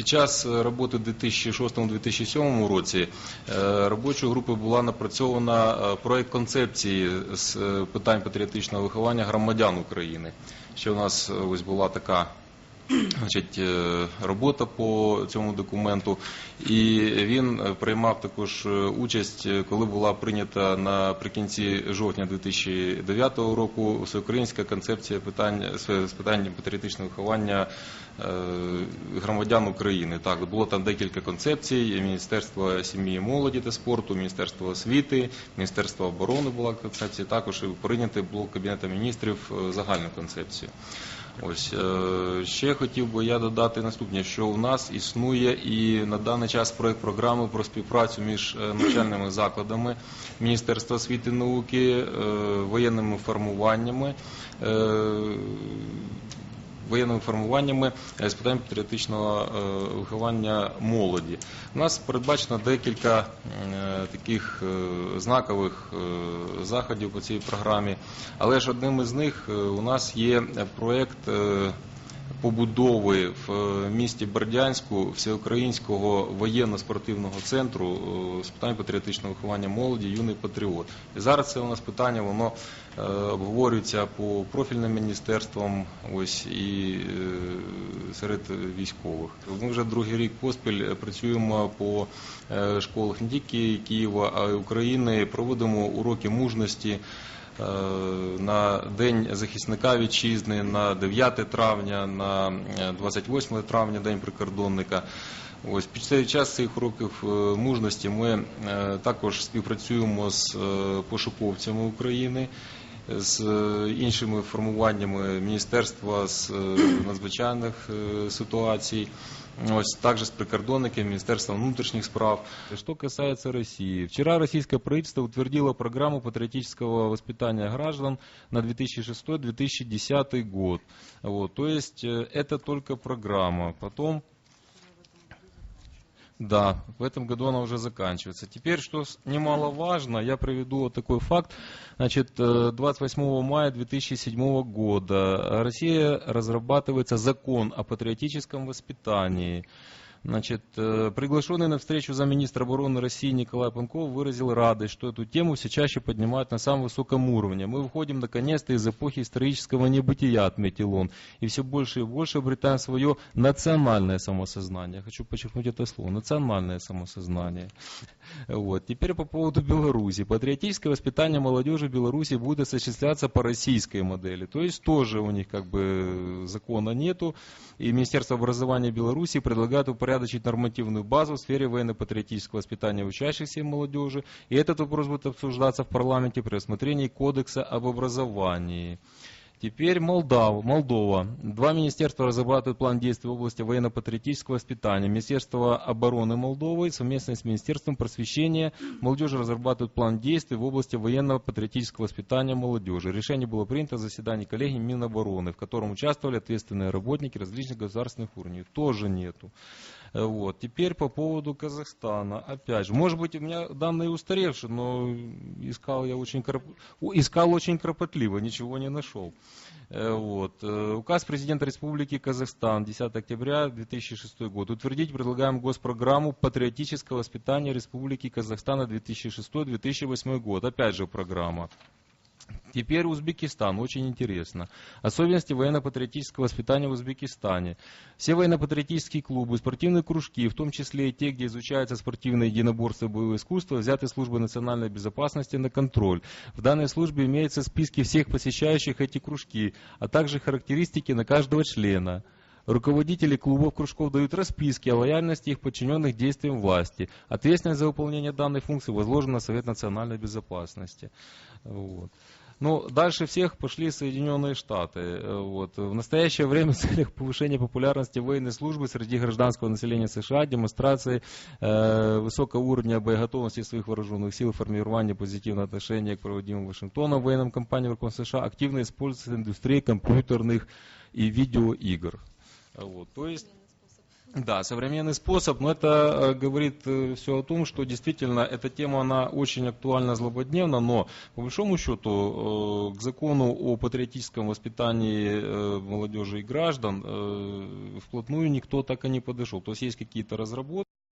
Під час е, роботи в 2006-2007 році е, робочою групою була напрацьована проєкт проект концепції з е, питань патріотичного виховання громадян України. Ще у нас е, ось була така значить, е, робота по цьому документу, і він е, приймав також е, участь, коли була прийнята наприкінці жовтня 2009 року всеукраїнська концепція питань з питань патріотичного виховання громадян України. Так, було там декілька концепцій: Міністерство сім'ї, молоді та спорту, Міністерство освіти, Міністерство оборони була концепція. Також прийнятий було Кабінетом міністрів загальну концепцію. Ось е, ще хотів би я додати наступне, що у нас існує і на даний час проект програми про співпрацю між е, навчальними закладами Міністерства освіти і науки, е, воєнними формуваннями. Воєнними формуваннями е, з питань патріотичного е, виховання молоді. У нас передбачено декілька е, таких знакових заходів по цій програмі, але ж одним із них у нас є проєкт побудови в е, місті Бердянську всеукраїнського воєнно-спортивного центру е, з питань патріотичного виховання молоді юний патріот. І зараз це у нас питання, воно е, обговорюється по профільним міністерствам, ось і серед військових. Ми вже другий рік поспіль працюємо по школах не тільки Києва, а й України. Проводимо уроки мужності. Е, на День захисника вітчизни, на 9 травня, на е, 28 травня, День прикордонника. Ось під цей час цих уроків е, мужності ми е, також співпрацюємо з е, пошуковцями України. З е, іншими формуваннями міністерства з е, надзвичайних е, ситуацій, ось также с прикордонниками, Министерством внутренних справ. Что касается России. Вчера российское правительство утвердило программу патриотического воспитания граждан на 2006-2010 год. Вот, то есть э, это только программа. Потом да, в этом году она уже заканчивается. Теперь, что немаловажно, я приведу вот такой факт. Значит, э, 28 мая 2007 года Россия разрабатывается закон о патриотическом воспитании. Значит, э, приглашенный на встречу замминистра обороны России Николай Панков выразил радость, что эту тему все чаще поднимают на самом высоком уровне. Мы выходим наконец-то из эпохи исторического небытия, отметил он, и все больше и больше обретаем свое национальное самосознание. Я хочу подчеркнуть это слово, национальное самосознание. Вот. Теперь по поводу Беларуси. Патриотическое воспитание молодежи в Беларуси будет осуществляться по российской модели. То есть тоже у них как бы закона нету. И Министерство образования Беларуси предлагает упорядочить нормативную базу в сфере военно-патриотического воспитания учащихся и молодежи. И этот вопрос будет обсуждаться в парламенте при рассмотрении кодекса об образовании. Теперь Молдав, Молдова. Два министерства разрабатывают план действий в области военно-патриотического воспитания. Министерство обороны Молдовы совместно с Министерством просвещения молодежи разрабатывают план действий в области военно-патриотического воспитания молодежи. Решение было принято в заседании коллегии Минобороны, в котором участвовали ответственные работники различных государственных уровней. Тоже нету. Э, Вот. Теперь по поводу Казахстана. Опять же, может быть, у меня данные устаревшие, но искал я очень, кроп... искал очень кропотливо, ничего не нашел. Э, Вот. Э, Указ президента Республики Казахстан, 10 октября 2006 год. Утвердить предлагаем госпрограмму патриотического воспитания Республики Казахстан на 2006-2008 год. Опять же программа. Теперь Узбекистан, очень интересно. Особенности военно-патриотического воспитания в Узбекистане. Все военно-патриотические клубы, спортивные кружки, в том числе и те, где изучаются спортивные единоборства и боевые искусства, взяты службой национальной безопасности на контроль. В данной службе имеются списки всех посещающих эти кружки, а также характеристики на каждого члена. Руководители клубов, кружков дают расписки о лояльности их подчиненных действиям власти. Ответственность за выполнение данной функции возложена на Совет национальной безопасности. Вот. Ну, дальше всех пошли Соединенные Штаты. Э, Вот. В настоящее время в целях повышения популярности военной службы среди гражданского населения США демонстрации э, высокого уровня боеготовности своих вооруженных сил, формирование позитивного отношения к проводимым Вашингтоном военным кампаниям Верховного США активно используется индустрия компьютерных и видеоигр. Вот. То есть Да, современный способ, но это э, говорит все о том, что действительно эта тема, она очень актуальна злободневно, но по большому счету э, к закону о патриотическом воспитании э, молодежи и граждан вплотную никто так и не подошел. То есть есть какие-то разработки.